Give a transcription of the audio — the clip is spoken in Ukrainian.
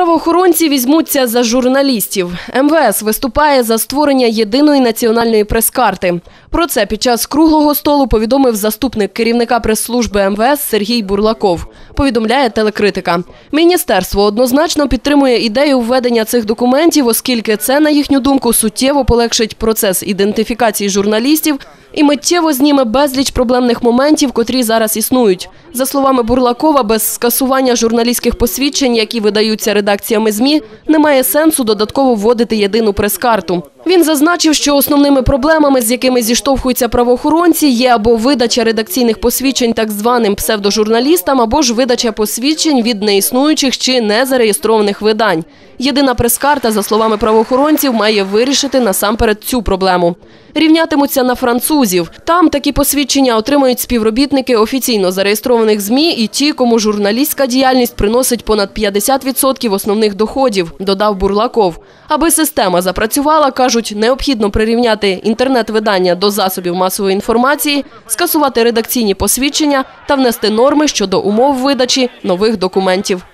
Правоохоронці візьмуться за журналістів. МВС виступає за створення єдиної національної прес-карти. Про це під час круглого столу повідомив заступник керівника прес-служби МВС Сергій Бурлаков. Повідомляє телекритика. Міністерство однозначно підтримує ідею введення цих документів, оскільки це, на їхню думку, суттєво полегшить процес ідентифікації журналістів і миттєво зніме безліч проблемних моментів, котрі зараз існують. За словами Бурлакова, без скасування журналістських посвідчень, які видаються редакціями ЗМІ, немає сенсу додатково вводити єдину прес-карту. Він зазначив, що основними проблемами, з якими зіштовхуються правоохоронці, є або видача редакційних посвідчень так званим псевдожурналістам, або ж видача посвідчень від неіснуючих чи незареєстрованих видань. Єдина прес-карта, за словами правоохоронців, має вирішити насамперед цю проблему. Рівнятимуться на французів. Там такі посвідчення отримають співробітники офіційно зареєстрованих ЗМІ і ті, кому журналістська діяльність приносить понад 50% основних доходів, додав Бурлаков. Аби система запрацювала, кажуть, необхідно прирівняти інтернет-видання до засобів масової інформації, скасувати редакційні посвідчення та внести норми щодо умов видачі нових документів.